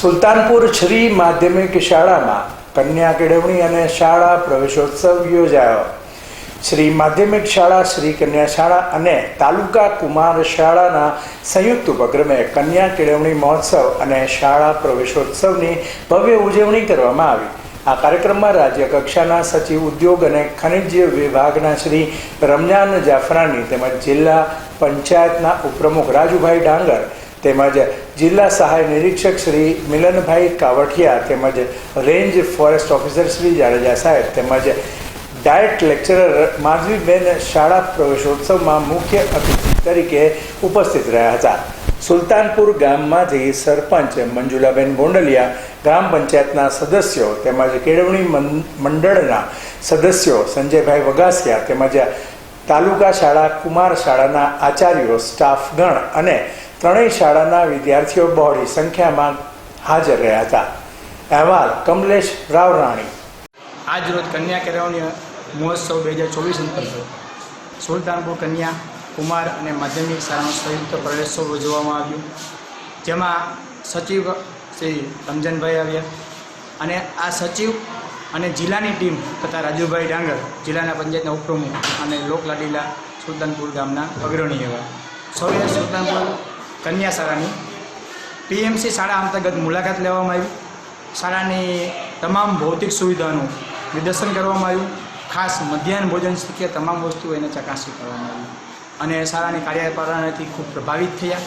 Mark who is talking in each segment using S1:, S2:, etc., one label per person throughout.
S1: સુલતાનપુર શ્રી માધ્યમિક શાળામાં કન્યા કેળવણી અને શાળા પ્રવેશોત્સવ યોજાયો. શ્રી માધ્યમિક શાળા, શ્રી કન્યા શાળા અને તાલુકા કુમાર શાળાના સંયુક્ત ઉપક્રમે કન્યા કેળવણી મહોત્સવ અને શાળા પ્રવેશોત્સવની ભવ્ય ઉજવણી કરવામાં આવી. આ કાર્યક્રમમાં રાજ્ય કક્ષાના સચિવ ઉદ્યોગ અને ખનિજ વિભાગના શ્રી રમજાન જાફરાની તેમજ જિલ્લા પંચાયતના ઉપપ્રમુખ રાજુભાઈ ડાંગર તેમજ જિલ્લા સહાય નિરીક્ષક શ્રી મિલનભાઈ કાવઠિયા તેમજ range forest officer Shri Jadeja સાહેબ તેમજ ડાયટ લેક્ચરર માધવીબેન શાળા પ્રવેશોત્સવમાં મુખ્ય અતિથિ તરીકે ઉપસ્થિત રહ્યા હતા. સુલતાનપુર ગામમાંથી સરપંચ મંજુલાબેન ગોંડલિયા, ગ્રામ પંચાયતના સદસ્યો તેમજ કેળવણી મંડળના સદસ્યો સંજયભાઈ વગાસિયા તેમજ તાલુકા શાળા કુમાર શાળાના આચાર્યો સ્ટાફગણ અને ત્રણેય શાળાના વિદ્યાર્થીઓ બહોળી સંખ્યામાં હાજર રહ્યા હતા. અહેવાલ કમલેશ રાવરાણી
S2: આજ રોજ કન્યા કેળવણી મહોત્સવ બે હજાર ચોવીસ અંતર્ગત સુલતાનપુર કન્યા, કુમાર અને માધ્યમિક શાળાનો સંયુક્ત પ્રવેશોત્સવ યોજવામાં આવ્યો. જેમાં સચિવ શ્રી રમજનભાઈ આવ્યા અને આ સચિવ અને જિલ્લાની ટીમ તથા રાજુભાઈ ડાંગર, જિલ્લાના પંચાયતના ઉપપ્રમુખ અને લોકલાડીલા સુલતાનપુર ગામના અગ્રણી એવા. સૌએ સુલતાનપુર કન્યા શાળાની પીએમસી શાળા અંતર્ગત મુલાકાત લેવામાં આવી. શાળાની તમામ ભૌતિક સુવિધાનું નિદર્શન કરવામાં આવ્યું. ખાસ મધ્યાહન ભોજન શીખે તમામ વસ્તુઓ એને ચકાસણી કરવામાં આવી. અને શાળાની કાર્યપ્રણાલીથી ખૂબ પ્રભાવિત થયા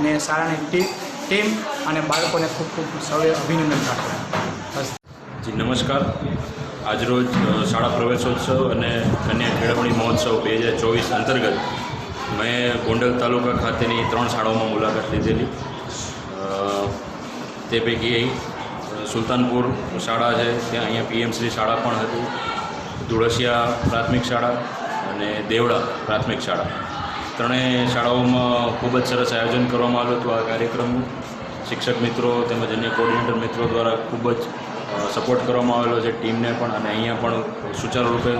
S2: અને શાળાની ટીમ અને બાળકોને ખૂબ ખૂબ સૌએ અભિનંદન પાઠવ્યા.
S3: જી, નમસ્કાર. આજરોજ શાળા પ્રવેશોત્સવ અને કન્યા કેળવણી મહોત્સવ બે હજાર ચોવીસ અંતર્ગત મેં ગોંડલ તાલુકા ખાતેની ત્રણ શાળાઓમાં મુલાકાત લીધેલી. તે પૈકી સુલતાનપુર શાળા છે. ત્યાં અહીંયા પીએમસી શાળા પણ હતી. ધુળસિયા પ્રાથમિક શાળા અને દેવડા પ્રાથમિક શાળા. ત્રણેય શાળાઓમાં ખૂબ જ સરસ આયોજન કરવામાં આવ્યું હતું આ કાર્યક્રમનું. શિક્ષક મિત્રો તેમજ અન્ય કોર્ડિનેટર મિત્રો દ્વારા ખૂબ જ સપોર્ટ કરવામાં આવેલો છે ટીમને પણ અને અહીંયા પણ સુચારુ રૂપે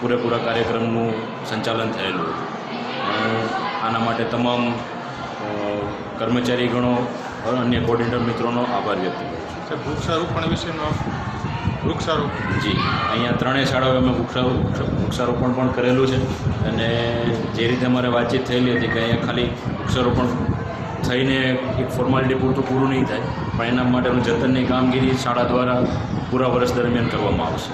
S3: પૂરેપૂરા કાર્યક્રમનું સંચાલન થયેલું હતું. આના માટે તમામ કર્મચારીગણો અન્ય કોર્ડિનેટર મિત્રોનો આભાર વ્યક્ત કરું છું.
S4: વૃક્ષારોપણ વિશેનો વૃક્ષારોપણ
S3: જી અહીંયા ત્રણેય શાળાઓએ અમે વૃક્ષારો વૃક્ષારોપણ પણ કરેલું છે. અને જે રીતે અમારે વાતચીત થયેલી હતી કે અહીંયા ખાલી વૃક્ષારોપણ થઈને એક ફોર્માલિટી પૂરતું પૂરું નહીં થાય પણ એના માટેનું જતનની કામગીરી શાળા દ્વારા પૂરા વર્ષ દરમિયાન કરવામાં આવશે.